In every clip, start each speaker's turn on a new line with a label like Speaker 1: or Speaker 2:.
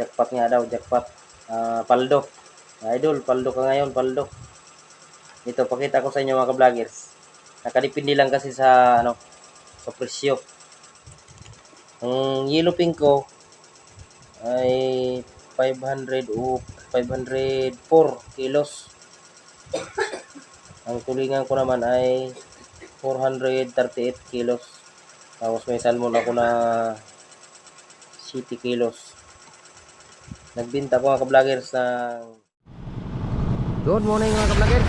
Speaker 1: Jackpot nga daw, jackpot. Ah, paldo. Idol, paldo ka ngayon, paldo. Ito, pakita ko sa inyo mga ka-vloggers. Nakadipindi lang kasi sa, ano, sa presyo. Ang yellow pink ko ay 500 o 504 kilos. Ang tulingan ko naman ay 438 kilos. Tapos may salmon ako na 70 kilos. Nagbinta po mga ka-vloggers ng... Good morning mga ka-vloggers.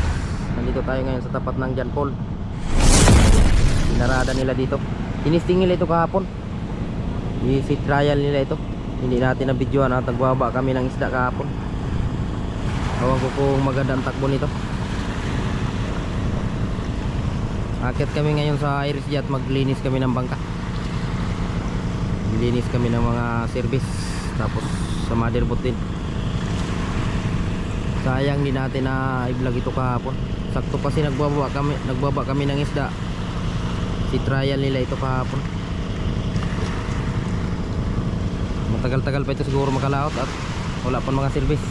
Speaker 1: Nandito tayo ngayon sa tapat ng John Paul. Pinarada nila dito. Tinisting nila ito kahapon. I-fit trial nila ito. Hindi natin na videoan at nagbaba kami ng isda kahapon. Awan ko kung maganda ang takbo nito. Akit kami ngayon sa Iris Jet maglinis kami ng bangka. Linis kami ng mga service tapos sa motherboard din. Sayang din natin na i-vlog ito kahapon. Sakto kasi nagbaba kami, nagbaba kami ng isda. Si trial nila ito kahapon. Matagal-tagal pa ito siguro makalaot at wala pa mga service.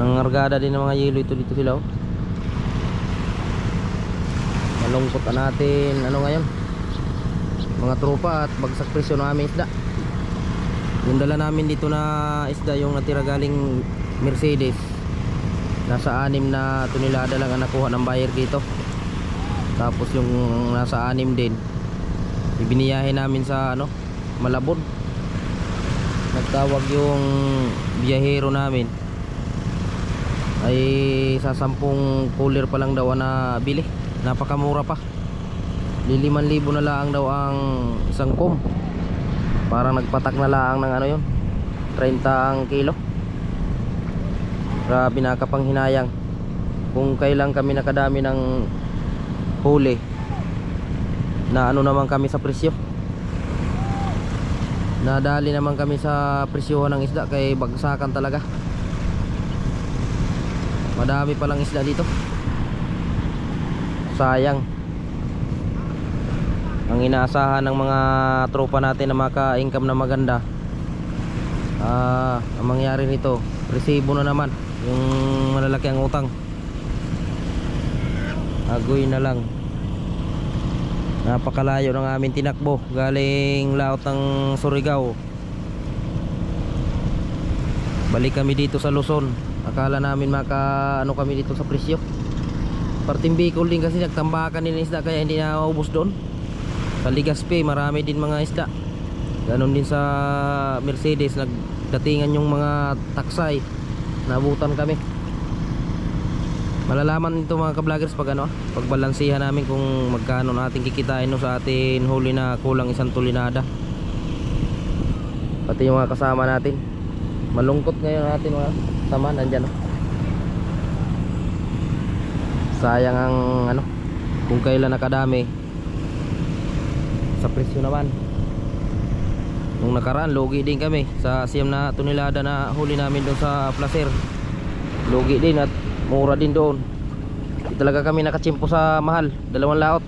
Speaker 1: Nangargada din ng mga yelo ito dito sila oh. Malungkot na natin ano ngayon mga tropa at bagsak presyo ng aming isda. Yung dala namin dito na isda yung natira galing Mercedes nasa anim na tunilada lang ang nakuha ng buyer dito. Tapos yung nasa anim din ibiniyahe namin sa ano Malabon. Nagtawag yung biyahero namin ay sa sampung cooler pa lang daw na bili. Napakamura pa liliman libo na lang daw ang isang kum parang nagpatak na lang ng ano yun 30 ang kilo. Grabe nakapanghinayang. Kung kailan kami nakadami ng huli na ano naman kami sa presyo. Nadali naman kami sa presyohan ng isda kay bagsakan talaga. Madami palang isda dito. Sayang ang inaasahan ng mga tropa natin na maka-income na maganda ah, ang mangyari nito resibo na naman yung malalaki ang utang. Agoy na lang. Napakalayo ng aming tinakbo galing laot ng Surigao. Balik kami dito sa Luzon. Akala namin maka ano kami dito sa presyo. Parting Bicol din kasi nagtambakan nila isda kaya hindi na ubos doon sa Ligaspi marami din mga isda. Ganon din sa Mercedes nagdatingan yung mga taksay. Nabutan kami. Malalaman nito mga ka-vloggers pag ano pag balansihan namin kung magkano natin kikitain no sa atin huli na kulang isang tulinada. Pati yung mga kasama natin. Malungkot ngayon natin mga kasama nandyan no? sayang ang ano kung kailan nakadami sa presyo naman. Nung nakaraan logi din kami sa siyam na tunilada na huli namin doon sa placer. Logi din at mura din doon. Di talaga kami nakachimpo sa mahal. Dalawang laot.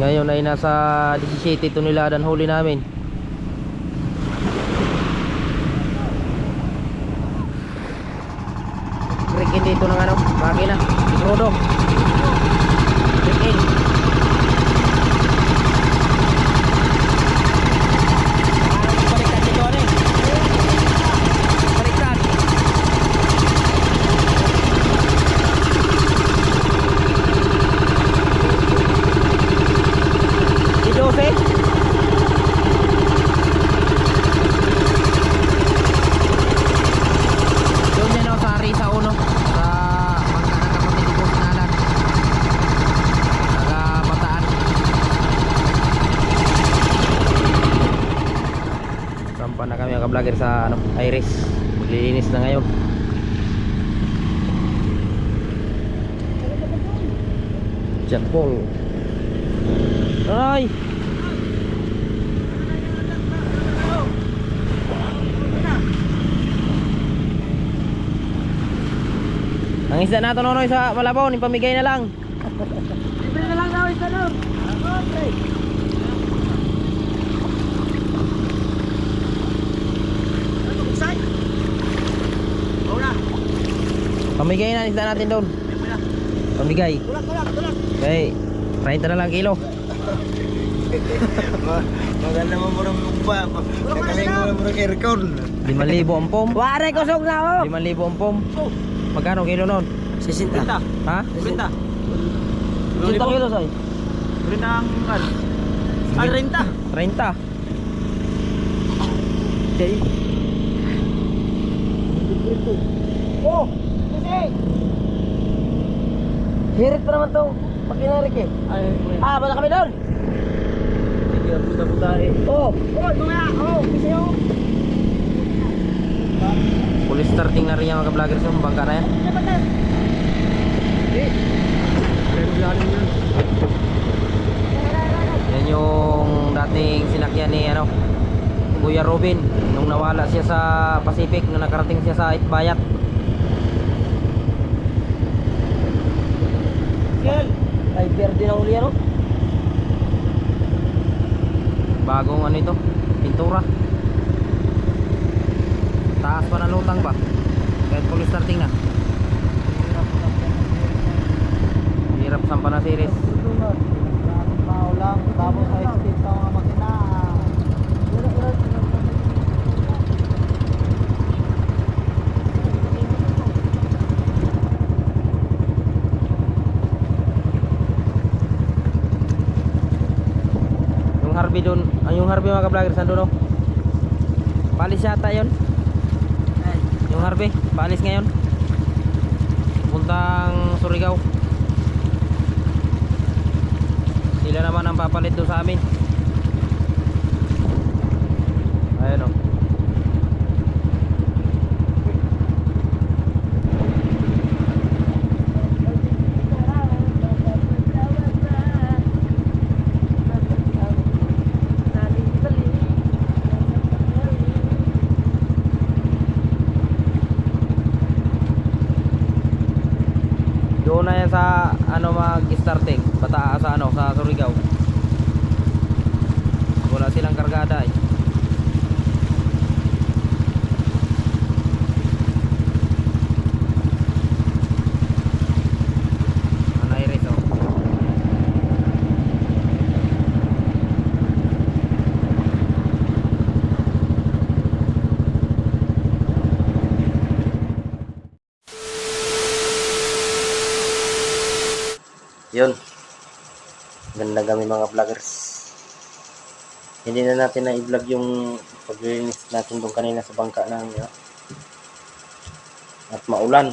Speaker 1: Ngayon ay nasa 17 tunilada ang huli namin. Break-in dito ng ano, makina, Rodo. Break-in. Baliktad dito ano eh. Baliktad. Di 12. Doon yan ako sa Arisa 1 sa bangka ng kapatid ko sinalan. Taga Bataan. Sampa na kami mga vlogger sa ano, Iris. Maglilinis na ngayon. Jack Paul. Ay! Ang isda nato nonoy sa Malabon, ipamigay na lang.
Speaker 2: Libre na lang daw isa no. Okay.
Speaker 1: Pamigay na isda natin doon. Pamigay.
Speaker 2: Tulak, tulak, tulak.
Speaker 1: Okay. 30 na lang kilo.
Speaker 2: Maganda mo murang mugba. Kakaling mo murang aircon.
Speaker 1: 5,000 ang pom.
Speaker 2: Wari ko sok na ako.
Speaker 1: 5,000 ang pom. Magkano kilo noon?
Speaker 2: 60.
Speaker 1: Ha?
Speaker 2: 60.
Speaker 1: 60 kilo soy.
Speaker 2: Renta ang ano? Ah, renta.
Speaker 1: 30.
Speaker 2: Okay. Oh. Hirit pa naman tong pagkinarik eh. Ah, bala kami doon.
Speaker 1: Sige, puta-puta eh.
Speaker 2: Oh, oh, mamaya. Oh, kasi oh.
Speaker 1: Full starting na rin yung mga vloggers yung bangka na yan. Yan yung dating sinakyan ni ano, Kuya Robin nung nawala siya sa Pacific nung nakarating siya sa Itbayat.
Speaker 2: Kel. Ay, verde na uli ano?
Speaker 1: Bagong ano ito, pintura. Taas pa ng lutang ba? Kahit full starting na. Hirap sampa na series.
Speaker 2: Maulang, tapos high speed sa mga makina.
Speaker 1: Yung Harvey doon, ang yung Harvey mga ka-vloggers nandun oh. Palis yata yun. Yung Harvey, palis ngayon. Puntang Surigao. Sila naman ang papalit doon sa amin. Ayun oh. Doon na yan sa ano mag-starting, bata sa ano sa Surigao. Wala silang kargada eh. Ano iris oh. Yun. Ganda kami mga vloggers. Hindi na natin na i-vlog yung paglilinis natin doon kanina sa bangka ng ano, at maulan.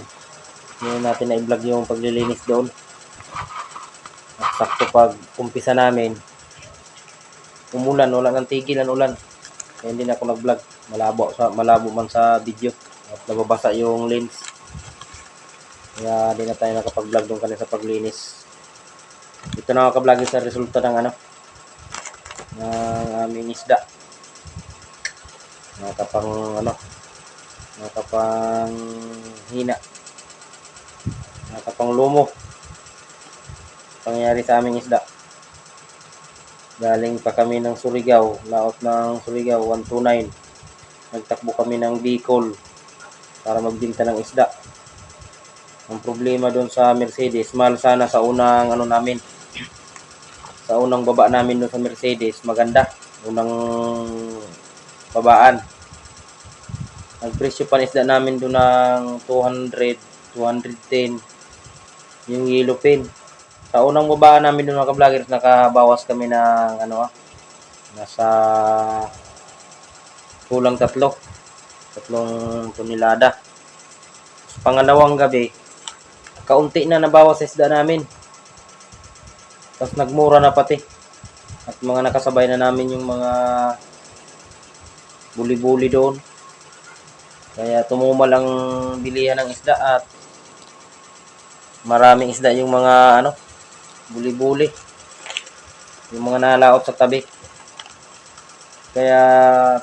Speaker 1: Hindi na natin na i-vlog yung paglilinis doon. At sakto pag umpisa namin, umulan, wala nang tigil ang ulan. Kaya hindi na ako nag-vlog. Malabo, sa, malabo man sa video. At nababasa yung lens. Kaya hindi na tayo nakapag-vlog doon kanina sa paglinis. Ito na mga ka-vlogger sa resulta ng ano ng aming isda. Nakapang ano nakapang hina. Nakapang lumo. Pangyayari sa aming isda. Galing pa kami ng Surigao, laot ng Surigao 129. Nagtakbo kami ng Bicol para magbinta ng isda. Ang problema doon sa Mercedes, mahal sana sa unang ano namin, sa unang baba namin doon sa Mercedes, maganda. Unang babaan. Ang presyo pa isda namin doon ng 200, 210 yung yellow pin. Sa unang babaan namin doon mga ka-vloggers, nakabawas kami ng ano ah, nasa kulang tatlo. Tatlong tonelada. Sa pangalawang gabi, kaunti na nabawas sa isda namin. Tapos nagmura na pati. At mga nakasabay na namin yung mga buli-buli doon. Kaya tumumal ang bilihan ng isda at maraming isda yung mga ano, buli-buli. Yung mga nalaot sa tabi. Kaya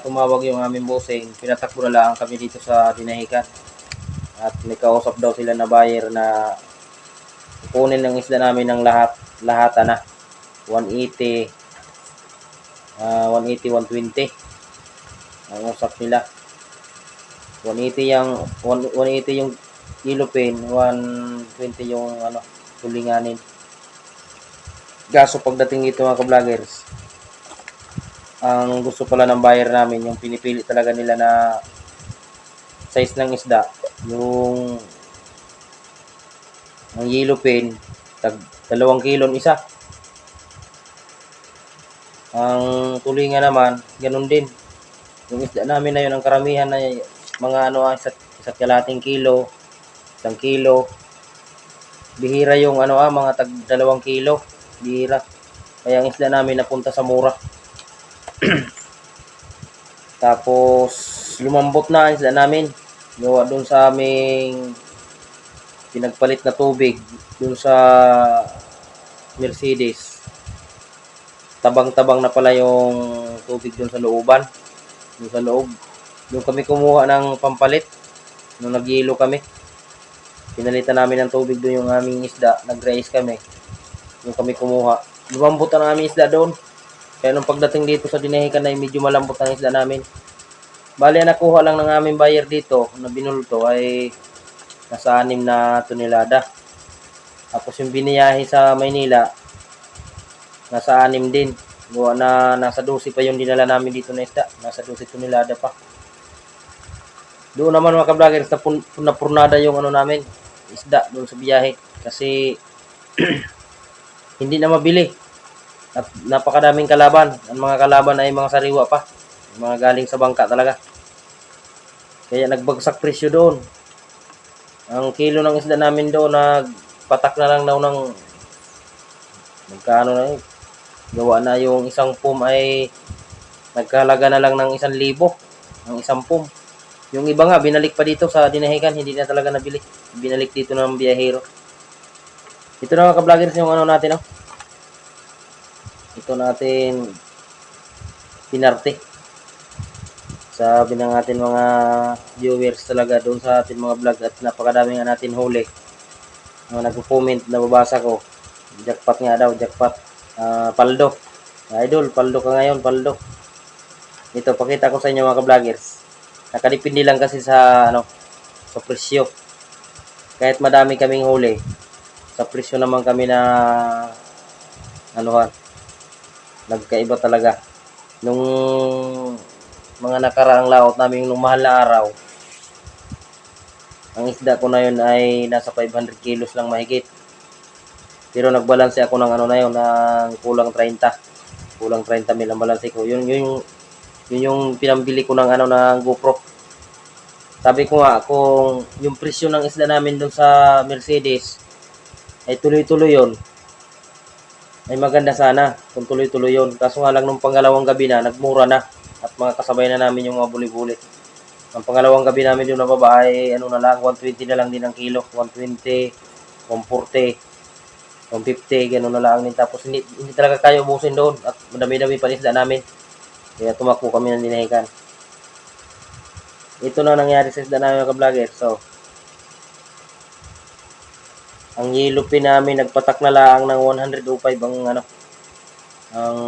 Speaker 1: tumawag yung aming bossing. Pinatakbo na lang kami dito sa Dinahican. At may kausap daw sila na buyer na kunin ng isda namin ng lahat lahat na 180 ah 180 120 ang usap nila. 180 yung 1- 180 yung yellow pin, 120 yung ano, tulinganin. Gaso pagdating dito mga ka-vloggers, ang gusto pala ng buyer namin, yung pinipili talaga nila na size ng isda, yung ang yellow pin, tag dalawang kilon isa. Ang tulingan naman, ganun din. Yung isda namin na yun, ang karamihan na mga ano, ah, isa't, isa't kalating kilo, isang kilo. Bihira yung ano ah, mga tag dalawang kilo. Bihira. Kaya ang isda namin napunta sa mura. Tapos, lumambot na ang isda namin. Gawa doon sa aming pinagpalit na tubig doon sa Mercedes. Tabang-tabang na pala yung tubig doon sa looban. Doon sa loob. Doon kami kumuha ng pampalit. Nung nagyelo kami. Pinalitan namin ng tubig doon yung aming isda. Nag-race kami. Doon kami kumuha. Lumambot ang aming isda doon. Kaya nung pagdating dito sa dinahikan ay medyo malambot ang isda namin. Bali, nakuha lang ng aming buyer dito na binulto ay nasa anim na tonelada. Tapos yung biniyahe sa Maynila, nasa anim din. Gawa na nasa 12 pa yung dinala namin dito na isda. Nasa 12 tonelada pa. Doon naman mga ka-vloggers, napun- napurnada yung ano namin, isda doon sa biyahe. Kasi hindi na mabili. Nap- napakadaming kalaban. Ang mga kalaban ay mga sariwa pa. Mga galing sa bangka talaga. Kaya nagbagsak presyo doon. Ang kilo ng isda namin doon, nagpatak na lang daw ng magkano na yun. Gawa na yung isang pum ay nagkalaga na lang ng isang libo. Ang isang pum. Yung iba nga, binalik pa dito sa dinahikan, hindi na talaga nabili. Binalik dito ng biyahero. Ito na mga ka-vloggers yung ano natin, no? Ito natin pinarte. Sabi ng ating mga viewers talaga doon sa ating mga vlog at napakadami nga natin huli. Mga nagko-comment na babasa ko. Jackpot nga daw, jackpot. Ah, paldo. Idol, paldo ka ngayon, paldo. Ito, pakita ko sa inyo mga ka-vloggers. Nakadipindi lang kasi sa, ano, sa presyo. Kahit madami kaming huli, sa presyo naman kami na, ano ha, nagkaiba talaga. Nung mga nakaraang laot namin nung mahal na araw, ang isda ko na yun ay nasa 500 kilos lang mahigit. Pero nagbalanse ako ng ano na yun, ng kulang 30. Kulang 30 mil ang balanse ko. Yun, yun, yun yung pinambili ko ng ano ng GoPro. Sabi ko nga, kung yung presyo ng isda namin doon sa Mercedes ay tuloy-tuloy yun, ay maganda sana kung tuloy-tuloy yun. Kaso nga lang nung pangalawang gabi na, nagmura na at mga kasabay na namin yung mga buli-buli. Ang pangalawang gabi namin yung nababa ay ano na lang, 120 na lang din ang kilo. 120, 140, 150, gano'n na lang din. Tapos hindi, hindi talaga kaya ubusin doon at madami-dami pa isda namin. Kaya tumakbo kami ng dinahikan. Ito na nangyari sa isda namin mga ka-vlogger. So, ang yellow namin nagpatak na lang ng 105 ang ano ang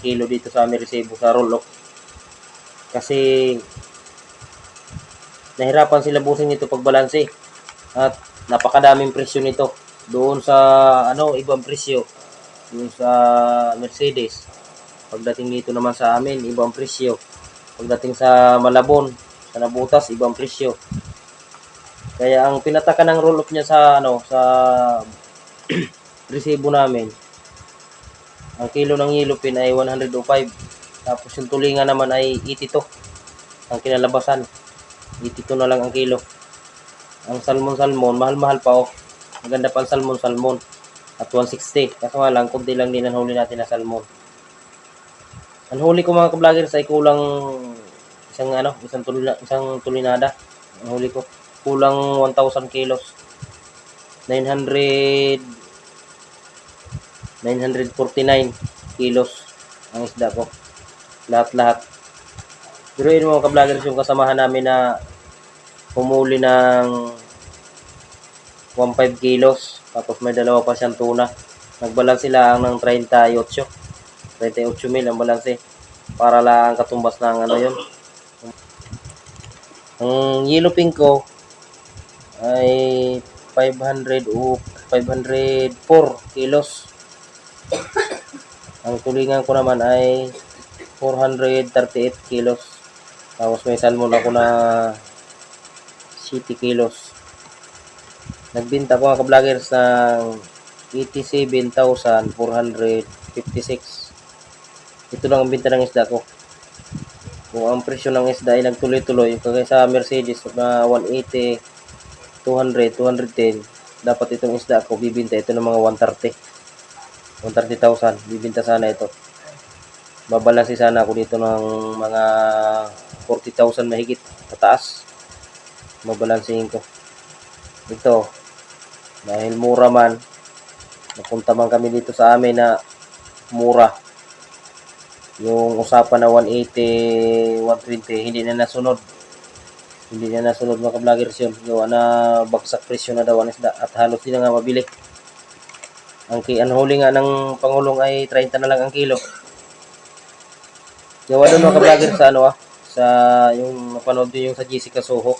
Speaker 1: kilo dito sa amin resibo sa roll. Kasi nahirapan sila busin nito pagbalanse at napakadaming presyo nito. Doon sa ano ibang presyo. Doon sa Mercedes. Pagdating dito naman sa amin ibang presyo. Pagdating sa Malabon sa Nabutas ibang presyo. Kaya ang pinatakan ng roll off niya sa ano sa resibo namin ang kilo ng yellow pin ay 105 tapos yung tulingan naman ay 82 ang kinalabasan. 82 na lang ang kilo. Ang salmon salmon mahal-mahal pa oh. Maganda pa ang salmon salmon at 160 kaso nga lang kunti lang din ang huli natin na salmon. Ang huli ko mga ka-vloggers ay kulang isang ano isang tulina, isang tulinada. Ang huli ko kulang 1,000 kilos. 900 949 kilos ang isda ko lahat-lahat. Pero yun mga ka-vloggers yung kasamahan namin na humuli ng 1.5 kilos. Tapos may dalawa pa siyang tuna. Nagbalanse lang ng 38 38 mil ang balanse. Para lang katumbas ng ano yun. Ang yellow pink ko ay 500 o 504 kilos. Ang tulingan ko naman ay 438 kilos. Tapos may salmon ako na 7 kilos. Nagbinta ko mga ka-vloggers ng 87,456. Ito lang ang binta ng isda ko. Kung ang presyo ng isda ay nagtuloy-tuloy, kagaya sa Mercedes na 180, 200, 210, dapat itong isda ko bibinta ito ng mga 130. 130,000, bibinta sana ito. Babalansi sana ako dito ng mga 40,000 mahigit pataas. Babalansihin ko. Ito, dahil mura man, napunta man kami dito sa amin na mura. Yung usapan na 180, 120, hindi na nasunod. Hindi na nasunod mga ka-vloggers yun. Gawa na bagsak presyo na daw ang at halos di na nga mabili. Ang, ang huli nga ng Pangulong ay 30 na lang ang kilo. Gawa doon mga ka-vloggers sa ano ah, sa yung napanood nyo yung sa Jessica Soho.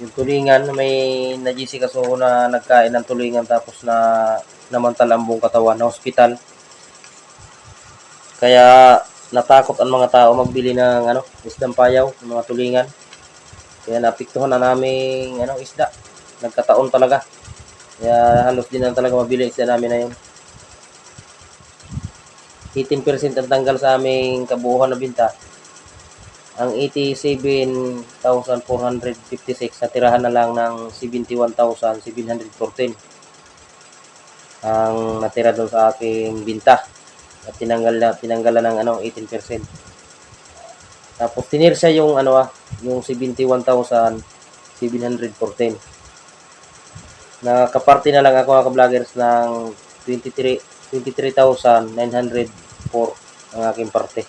Speaker 1: Yung tulingan, may na Jessica Soho na nagkain ng tulingan tapos na namantal ang buong katawan na hospital. Kaya natakot ang mga tao magbili ng ano, isdang payaw, ng mga tulingan. Kaya napiktuhan na namin ano, isda. Nagkataon talaga. Kaya halos din na talaga mabili isda namin na yun. 18% ang tanggal sa aming kabuuan na binta. Ang 87,456 natirahan na lang ng 71,714 ang natira doon sa aking binta at tinanggal na tinanggalan ng ano 18%. Tapos tinirsa yung ano ah, yung 71,714. Nakaparte na lang ako mga ka-vloggers ng 23 23,904 ang aking parte.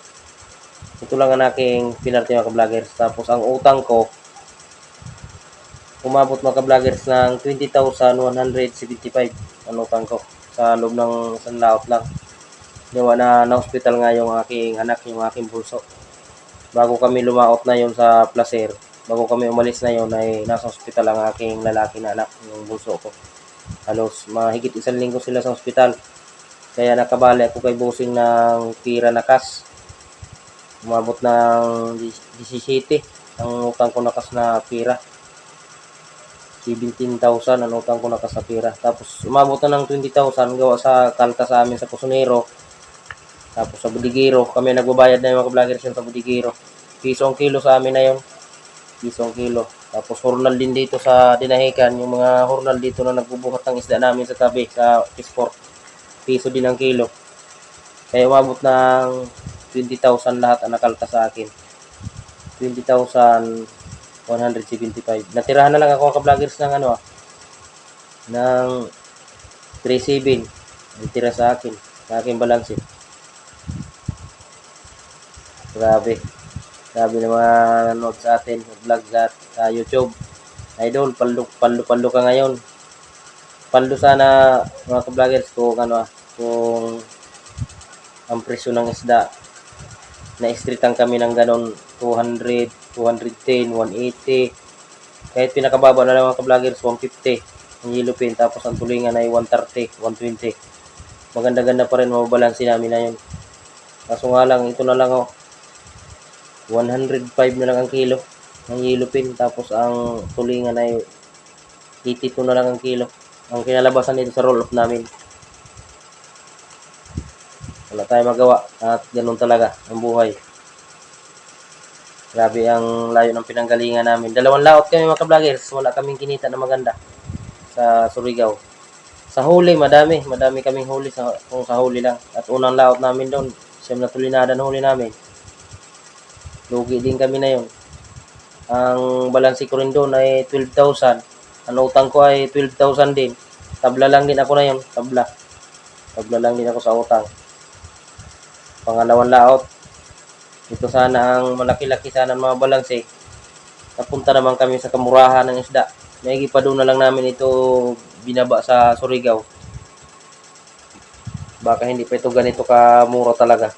Speaker 1: Ito lang ang aking pinarte mga ka-vloggers. Tapos ang utang ko umabot mga ka-vloggers ng 20,175 ang utang ko sa loob ng isang laot lang. Gawa na na-hospital nga yung aking anak, yung aking bulso. Bago kami lumaot na yon sa placer, bago kami umalis na yon ay nasa hospital ang aking lalaki na anak, yung bulso ko. Halos mahigit isang linggo sila sa hospital. Kaya nakabali ako kay Busing ng pira na cash. Umabot ng 17 ang utang ko na cash na pira. 17,000 ang utang ko na cash na pira. Tapos umabot na ng 20,000 gawa sa kalta sa amin sa Pusunero. Tapos sa Budigiro, kami nagbabayad na yung mga vloggers yun sa Budigiro. Piso ang kilo sa amin na yun. Piso ang kilo. Tapos hornal din dito sa Dinahican, yung mga hornal dito na nagbubuhat ng isda namin sa tabi, sa Pisport. Piso din ang kilo. Kaya umabot ng 20,000 lahat ang nakalta sa akin. 20,175. Natirahan na lang ako mga vloggers ng ano ah, ng 3.7. Natira sa akin, sa aking balance Grabe. Grabe na mga nanood sa atin, vlog sa, sa YouTube. Idol, paldo, paldo, paldo ka ngayon. Paldo sana mga ka-vloggers kung ano ah, kung ang presyo ng isda na istritan kami ng ganon 200, 210, 180 kahit pinakababa na lang mga ka-vloggers 150 ang yellow pin tapos ang tulingan ay 130, 120 maganda-ganda pa rin mababalansin namin na yun. Kaso nga lang ito na lang oh. 105 na lang ang kilo ng yellow pin tapos ang tulingan ay 82 na lang ang kilo. Ang kinalabasan nito sa roll off namin wala tayong magawa at ganun talaga ang buhay. Grabe ang layo ng pinanggalingan namin. Dalawang laot kami mga ka-vloggers. Wala kaming kinita na maganda sa Surigao. Sa huli madami. Madami kaming huli sa, kung sa huli lang. At unang laot namin doon siyam na tulinada na huli namin. Lugi din kami na yun. Ang balansi ko rin doon ay 12,000 ang utang ko ay 12,000 din. Tabla lang din ako na yun. Tabla. Tabla lang din ako sa utang pangalawang laot. Ito sana ang malaki-laki sana ng mga balanse. Napunta naman kami sa kamurahan ng isda. Maigi pa doon na lang namin ito binaba sa Surigao. Baka hindi pa ito ganito kamura talaga.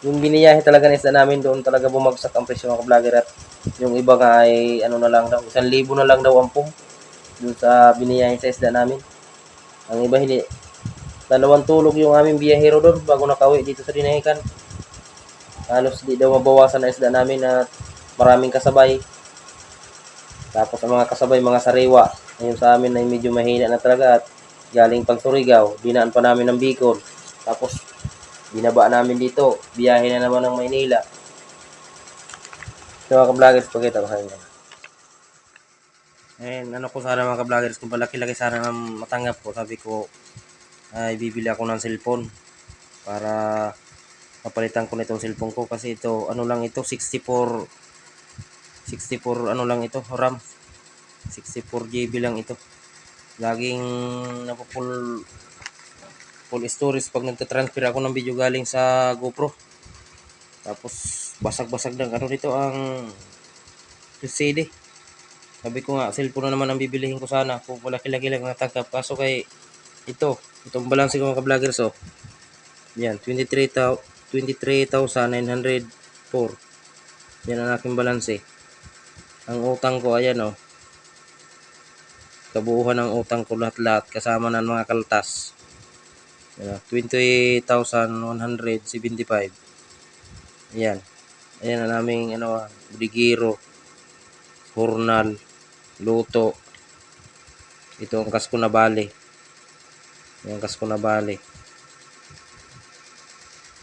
Speaker 1: yung biniyahe talaga ng isda namin doon talaga bumagsak ang presyo mga vlogger at yung iba nga ay ano na lang daw, isang libo na lang daw ang pum doon sa biniyahe sa isda namin. Ang iba hindi, dalawang tulog yung aming biyahero doon bago nakauwi dito sa dinahikan. Halos di daw mabawasan na isda namin at maraming kasabay. Tapos ang mga kasabay, mga sariwa. Ngayon sa amin ay medyo mahina na talaga at galing pang Surigao, dinaan pa namin ng Bicol. Tapos binaba namin dito, biyahe na naman ng Maynila. So mga ka-vloggers, pakita ko sa inyo. Ayan, ano ko sana mga ka-vloggers, kung palaki-laki sana ang matanggap ko, sabi ko, ay bibili ako ng cellphone para papalitan ko nitong cellphone ko kasi ito, ano lang ito, 64 64 ano lang ito, RAM. 64 GB lang ito. Laging napupul full storage pag nagtatransfer ako ng video galing sa GoPro. Tapos basag-basag ng ano nito ang LCD sabi ko nga cellphone na naman ang bibilihin ko sana kung malaki-laki lang natangkap kaso kay ito itong balance ko mga ka-vloggers oh. Yan 23,000 23,904 yan ang aking balance ang utang ko ayan oh. Kabuuhan ng utang ko lahat-lahat kasama ng mga kaltas. Yan, 20,175 ayan ayan ang aming ano brigiro hurnal luto. Ito ang kasko na bali yan ang kasko na bali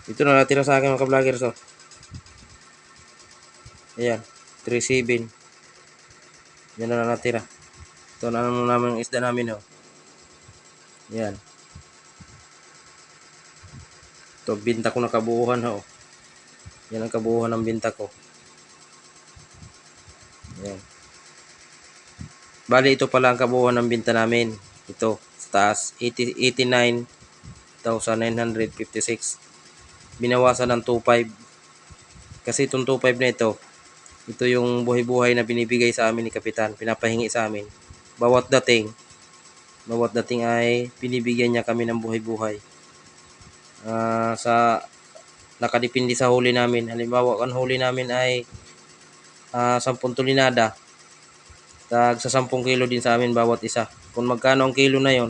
Speaker 1: ito na natira sa akin mga ka-vloggers oh ayan 37 yan na natira. Ito na naman ang isda namin, oh. Yan. Ito, binta ko na kabuuhan, oh. Yan ang kabuuhan ng binta ko. Yan. Bali, ito pala ang kabuuhan ng binta namin. Ito, taas, 80 89,956. Binawasan ng 2.5. Kasi itong 2.5 na ito, ito yung buhay-buhay na binibigay sa amin ni Kapitan, pinapahingi sa amin. Bawat dating, bawat dating ay binibigyan niya kami ng buhay-buhay. Ah, sa nakadepende sa huli namin. Halimbawa, ang huli namin ay ah 10 tulinada. Tag sa 10 kilo din sa amin bawat isa. Kung magkano ang kilo na yon,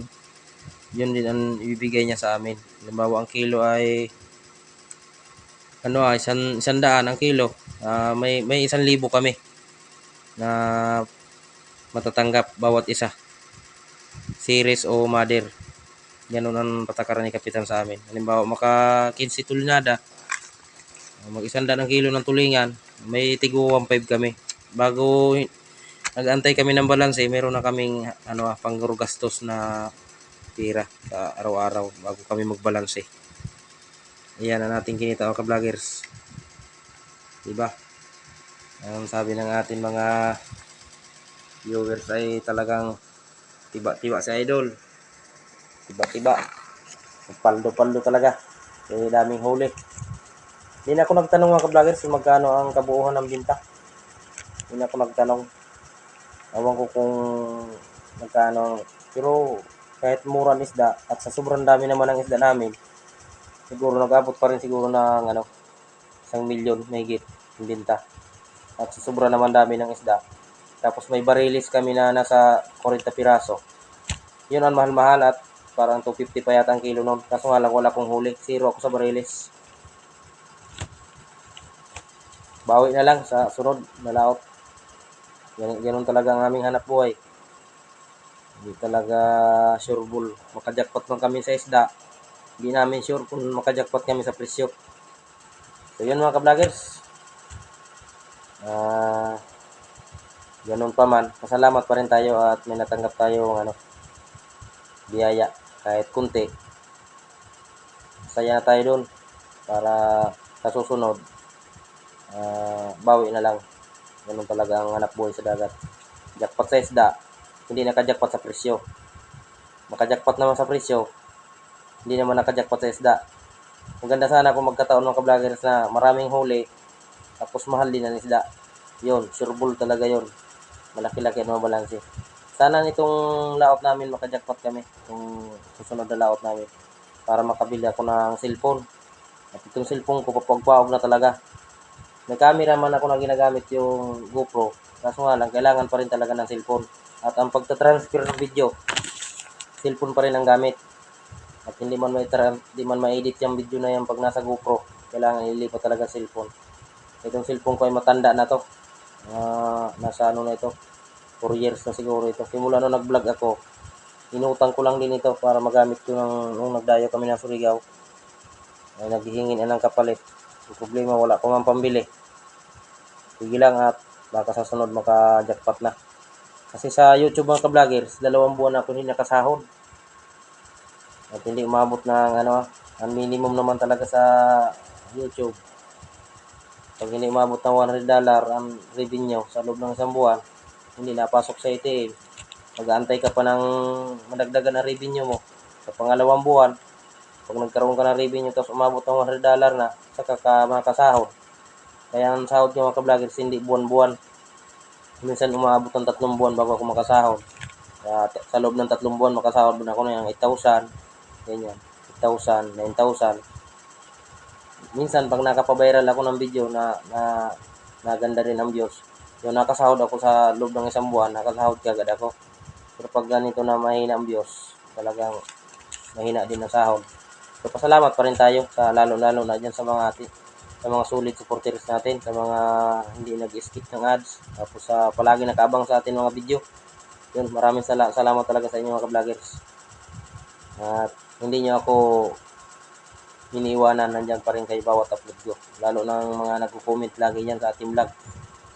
Speaker 1: yun din ang ibibigay niya sa amin. Halimbawa, ang kilo ay ano ah, isang, isang daan ang kilo. Ah, may may isang libo kami na matatanggap bawat isa. Series o mother. Ganun ang patakaran ni Kapitan sa amin. Halimbawa, maka 15 tulinada, mag isang daan ang kilo ng tulingan, may tigo 1.5 kami. Bago nag-antay kami ng balanse, meron na kaming ano, panggastos na pira araw-araw bago kami magbalanse. Ayan ang ating kinita mga ka-vloggers. Diba? Ang sabi ng ating mga viewers ay talagang tiba-tiba si Idol. Tiba-tiba. Paldo-paldo talaga. Eh, daming huli. Hindi na ako nagtanong mga ka-vloggers magkano ang kabuuhan ng binta. Hindi na ako nagtanong. Awan ko kung magkano. Pero kahit mura ang isda at sa sobrang dami naman ng isda namin, siguro nag-abot pa rin siguro ng ano, isang milyon mahigit yung binta. At sa sobra naman dami ng isda. Tapos may barilis kami na nasa 40 piraso. Yun ang mahal-mahal at parang 250 pa yata ang kilo noon. Kaso nga lang wala kong huli. Zero ako sa barilis. Bawi na lang sa sunod na laot. Yan, ganun talaga ang aming hanap buhay. Hindi talaga sure bull. Makajakpat man kami sa isda. Hindi namin sure kung makajakpat kami sa presyo. So yun mga ka-vloggers. Ah, ganun pa man. Pasalamat pa rin tayo at may natanggap tayo ano, biyaya kahit kunti. Saya na tayo doon para sa susunod ah, bawi na lang. Ganun talaga ang hanap buhay sa dagat. Jackpot sa isda, hindi nakajakpat sa presyo. Makajakpat naman sa presyo, hindi naman nakajakpat sa isda. Maganda sana kung magkataon ng ka-vloggers na maraming huli, tapos mahal din ang isda. Yun, sureball talaga yun. Malaki-laki ang mga balanse. Sana nitong laot namin makajakpat kami, itong susunod na laot namin, para makabili ako ng cellphone. At itong cellphone ko, papagpawag na talaga. May camera man ako na ginagamit yung GoPro. Kaso nga lang, kailangan pa rin talaga ng cellphone. At ang pagta-transfer ng video, cellphone pa rin ang gamit. At hindi man may hindi man ma-edit yung video na yan pag nasa GoPro. Kailangan ilipat talaga cellphone. Itong cellphone ko ay matanda na to. Ah, nasa ano na ito. 4 years na siguro ito. Simula nung nag-vlog ako, inutang ko lang din ito para magamit ko ng, nung nagdayo kami ng Surigao. Ay naghihingin na ng kapalit. Yung problema, wala ko man pambili. Sige lang at baka sa sunod maka-jackpot na. Kasi sa YouTube mga ka-vloggers, dalawang buwan ako hindi nakasahod. At hindi umabot ng ano, ang minimum naman talaga sa YouTube. Pag hindi umabot ng 100 dollar ang revenue sa loob ng isang buwan, hindi napasok sa ATM. Mag-aantay ka pa ng madagdagan na revenue mo. Sa pangalawang buwan, pag nagkaroon ka ng revenue tapos umabot ng 100 dollar na, saka ka makasahod. Kaya ang sahod ng mga ka-vloggers hindi buwan-buwan. Minsan umabot ng tatlong buwan bago ako makasahod. Kaya sa loob ng tatlong buwan makasahod din ako ng 8,000. Ganyan. 8,000, 9,000. Minsan pag nakapabiral ako ng video na na naganda rin ang views, yung nakasahod ako sa loob ng isang buwan, nakasahod kagad ako. Pero pag ganito na mahina ang views, talagang mahina din ang sahod. So pasalamat pa rin tayo sa lalo-lalo na dyan sa mga ati, sa mga solid supporters natin, sa mga hindi nag-skip ng ads, tapos sa palagi nakaabang sa atin mga video. Yun, maraming sala- salamat talaga sa inyo mga ka-vloggers. At hindi nyo ako iniiwanan, nandyan pa rin kayo bawat upload ko. Lalo ng mga nagko-comment lagi yan sa ating vlog.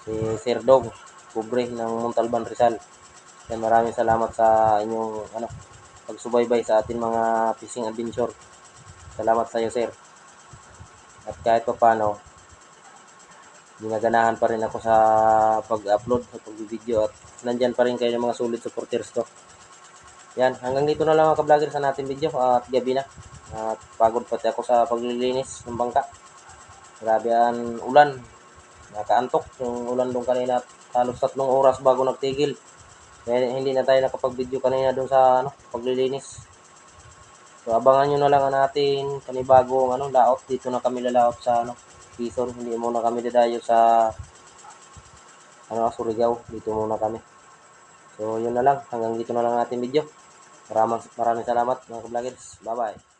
Speaker 1: Si Sir Dog, Kubre ng Montalban Rizal. Yan, maraming salamat sa inyong ano, pagsubaybay sa ating mga fishing adventure. Salamat sa iyo, sir. At kahit pa paano, ginaganahan pa rin ako sa pag-upload, sa pag-video at nandyan pa rin kayo ng mga solid supporters ko. Yan, hanggang dito na lang mga ka-vlogger sa natin video at gabi na. At pagod pati ako sa paglilinis ng bangka. Grabe ang ulan. Nakaantok yung ulan doon kanina. Halos tatlong oras bago nagtigil. Kaya hindi na tayo nakapag-video kanina doon sa ano, paglilinis. So abangan nyo na lang ang natin panibagong ano, laot. Dito na kami lalaot sa ano, Quezon. Hindi muna kami dadayo sa ano, Surigao. Dito muna kami. So yun na lang. Hanggang dito na lang ang ating video. Maraming, maraming salamat mga ka-vloggers. Bye-bye.